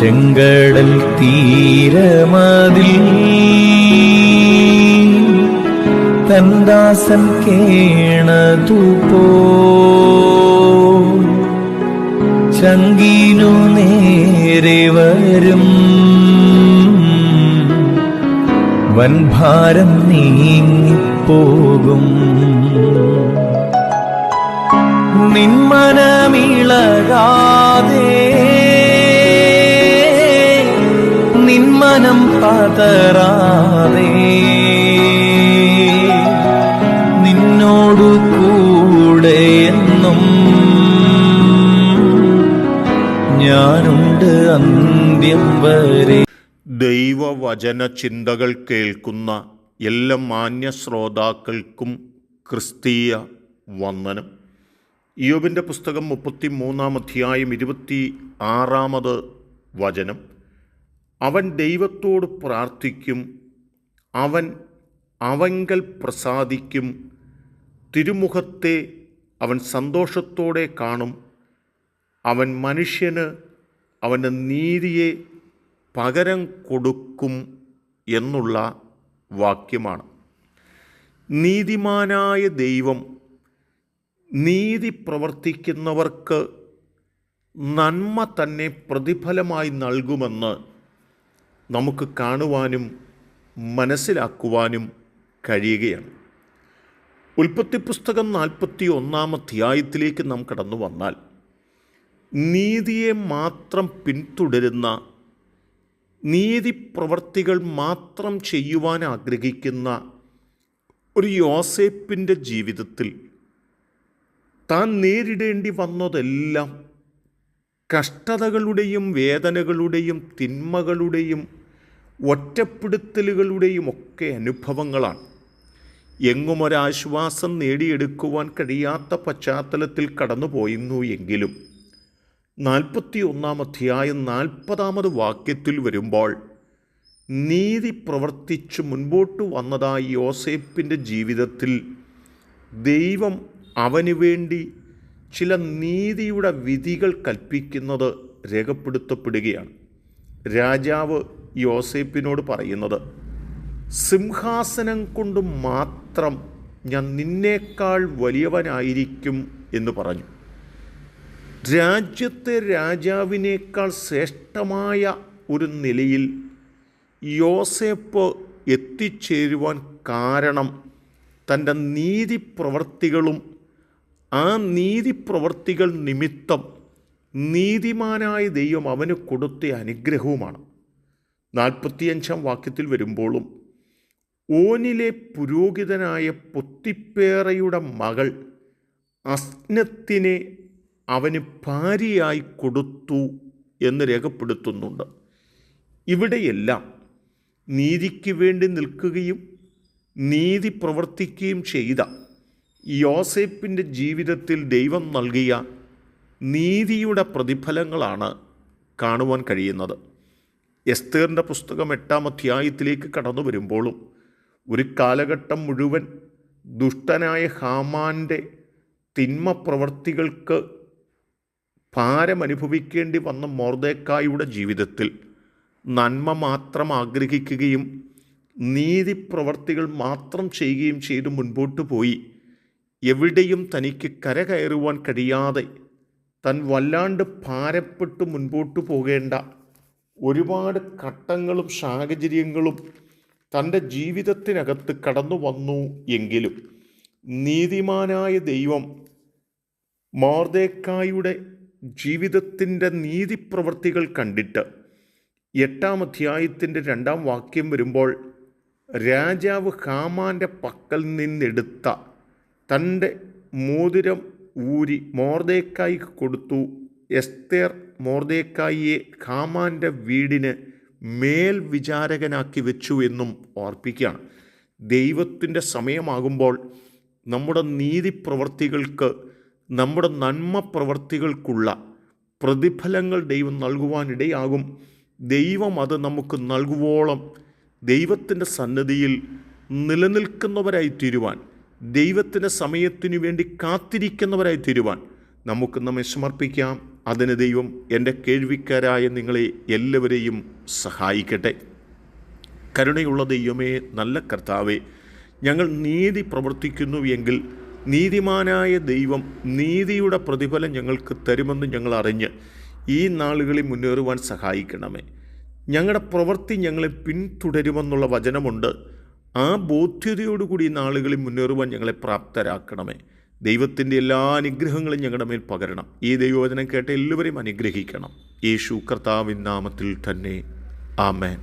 ചെങ്കടൽ തീരമതിൽ തന്ദാസൻ കേണതുപോ ചങ്കിനു നേരെ വരും. വൻഭാരം നീങ്ങിപ്പോകും. നിന്മനമിളകാതെ നിന്മനം പതറാതെ നിന്നോടു കൂടെ എന്നും ഞാനുണ്ട് അന്ത്യം വരെ. ദൈവവചന ചിന്തകൾ കേൾക്കുന്ന എല്ലാ മാന്യ ശ്രോതാക്കൾക്കും ക്രിസ്തീയ വന്ദനം. ഇയോബിന്റെ പുസ്തകം മുപ്പത്തി മൂന്നാം അധ്യായം ഇരുപത്തി ആറാമത് വചനം. അവൻ ദൈവത്തോട് പ്രാർത്ഥിക്കും അവൻ അവങ്കൽ പ്രസാദിക്കും തിരുമുഖത്തെ അവൻ സന്തോഷത്തോടെ കാണും അവൻ മനുഷ്യന് അവന്റെ നീതിയെ പകരം കൊടുക്കും എന്നുള്ള വാക്യമാണ്. നീതിമാനായ ദൈവം നീതി പ്രവർത്തിക്കുന്നവർക്ക് നന്മ തന്നെ പ്രതിഫലമായി നൽകുമെന്ന് നമുക്ക് കാണുവാനും മനസ്സിലാക്കുവാനും കഴിയുകയാണ്. ഉൽപ്പത്തി പുസ്തകം നാൽപ്പത്തി ഒന്നാം അധ്യായത്തിലേക്ക് നാം കടന്നു വന്നാൽ നീതിയെ മാത്രം പിന്തുടരുന്ന നീതി പ്രവർത്തികൾ മാത്രം ചെയ്യുവാൻ ആഗ്രഹിക്കുന്ന ഒരു യോസേപ്പിന്റെ ജീവിതത്തിൽ താൻ നേരിടേണ്ടി വന്നതെല്ലാം കഷ്ടതകളുടെയും വേദനകളുടെയും തിന്മകളുടെയും ഒറ്റപ്പെടുത്തലുകളുടെയും ഒക്കെ അനുഭവങ്ങളാണ്. എങ്ങും ഒരാശ്വാസം നേടിയെടുക്കുവാൻ കഴിയാത്ത പശ്ചാത്തലത്തിൽ കടന്നുപോയിരുന്നു എങ്കിലും നാൽപ്പത്തി ഒന്നാം അധ്യായം നാൽപ്പതാമത് വാക്യത്തിൽ വരുമ്പോൾ നീതി പ്രവർത്തിച്ച് മുൻപോട്ട് വന്നതായി യോസേപ്പിന്റെ ജീവിതത്തിൽ ദൈവം അവന് വേണ്ടി ചില നീതിയുടെ വിധികൾ കൽപ്പിക്കുന്നത് രേഖപ്പെടുത്തപ്പെടുകയാണ്. രാജാവ് യോസേപ്പിനോട് പറയുന്നത് സിംഹാസനം കൊണ്ട് മാത്രം ഞാൻ നിന്നേക്കാൾ വലിയവനായിരിക്കും എന്ന് പറഞ്ഞു. രാജ്യത്തെ രാജാവിനേക്കാൾ ശ്രേഷ്ഠമായ ഒരു നിലയിൽ യോസേപ്പ് എത്തിച്ചേരുവാൻ കാരണം തന്റെ നീതി പ്രവർത്തികളും ആ നീതി പ്രവർത്തികൾ നിമിത്തം നീതിമാനായ ദൈവം അവന് കൊടുത്ത അനുഗ്രഹവുമാണ്. നാൽപ്പത്തിയഞ്ചാം വാക്യത്തിൽ വരുമ്പോഴും ഓനിലെ പുരോഹിതനായ പൊത്തിപ്പേറയുടെ മകൾ അസ്നത്തിനെ അവന് ഭാര്യയായി കൊടുത്തു എന്ന് രേഖപ്പെടുത്തുന്നുണ്ട്. ഇവിടെയെല്ലാം നീതിക്ക് വേണ്ടി നിൽക്കുകയും നീതി പ്രവർത്തിക്കുകയും ചെയ്ത യോസേപ്പിന്റെ ജീവിതത്തിൽ ദൈവം നൽകിയ നീതിയുടെ പ്രതിഫലങ്ങളാണ് കാണുവാൻ കഴിയുന്നത്. എസ്തേറിന്റെ പുസ്തകം എട്ടാം അധ്യായത്തിലേക്ക് കടന്നു വരുമ്പോഴും ഒരു കാലഘട്ടം മുഴുവൻ ദുഷ്ടനായ ഹാമാന്റെ തിന്മ പ്രവർത്തികൾക്ക് ഭാരമനുഭവിക്കേണ്ടി വന്ന മോർദേക്കായുടെ ജീവിതത്തിൽ നന്മ മാത്രം ആഗ്രഹിക്കുകയും നീതി പ്രവർത്തികൾ മാത്രം ചെയ്യുകയും ചെയ്ത് മുൻപോട്ട് പോയി. എവിടെയും തനിക്ക് കര കയറുവാൻ കഴിയാതെ താൻ വല്ലാണ്ട് ഭാരപ്പെട്ട് മുൻപോട്ട് പോകേണ്ട ഒരുപാട് ഘട്ടങ്ങളും സാഹചര്യങ്ങളും തന്റെ ജീവിതത്തിനകത്ത് കടന്നു വന്നു എങ്കിലും നീതിമാനായ ദൈവം മോർദേക്കായുടെ ജീവിതത്തിന്റെ നീതിപ്രവർത്തികൾ കണ്ടിട്ട് എട്ടാം അധ്യായത്തിന്റെ രണ്ടാം വാക്യം വരുമ്പോൾ രാജാവ് ഹാമാന്റെ പക്കൽ നിന്നെടുത്ത തന്റെ മോതിരം ഊരി മോർദേക്കായി കൊടുത്തു എസ്തേർ മോർദേക്കായിയെ ഖാമാന്റെ വീടിന് മേൽവിചാരകനാക്കി വെച്ചു എന്നും ഓർപ്പിക്കുകയാണ്. ദൈവത്തിന്റെ സമയമാകുമ്പോൾ നമ്മുടെ നീതി പ്രവർത്തികൾക്ക് നമ്മുടെ നന്മ പ്രവർത്തികൾക്കുള്ള പ്രതിഫലങ്ങൾ ദൈവം നൽകുവാനിടയാകും. ദൈവം അത് നമുക്ക് നൽകുവോളം ദൈവത്തിന്റെ സന്നദ്ധിയിൽ നിലനിൽക്കുന്നവരായി തീരുവാൻ ദൈവത്തിന്റെ സമയത്തിനു വേണ്ടി കാത്തിരിക്കുന്നവരായി തീരുവാൻ നമുക്ക് നമ്മെ സമർപ്പിക്കാം. അതിന് ദൈവം എന്റെ കേൾവിക്കാരായ നിങ്ങളെ എല്ലാവരെയും സഹായിക്കട്ടെ. കരുണയുള്ള ദൈവമേ നല്ല കർത്താവേ ഞങ്ങൾ നീതി പ്രവർത്തിക്കുന്നു എങ്കിൽ നീതിമാനായ ദൈവം നീതിയുടെ പ്രതിഫലം ഞങ്ങൾക്ക് തരുമെന്ന് ഞങ്ങൾ അറിഞ്ഞ് ഈ നാളുകളിൽ മുന്നേറുവാൻ സഹായിക്കണമേ. ഞങ്ങളുടെ പ്രവൃത്തി ഞങ്ങളെ പിന്തുടരുമെന്നുള്ള വചനമുണ്ട്. ആ ബോധ്യതയോടുകൂടി നാളുകളിൽ മുന്നേറുവാൻ ഞങ്ങളെ പ്രാപ്തരാക്കണമേ. ദൈവത്തിന്റെ എല്ലാ അനുഗ്രഹങ്ങളും ഞങ്ങളുടെ മേൽ പകരണം. ഈ ദൈവവചനം കേട്ട എല്ലാവരെയും അനുഗ്രഹിക്കണം. യേശു കർത്താവിൻ നാമത്തിൽ തന്നെ. ആമേൻ.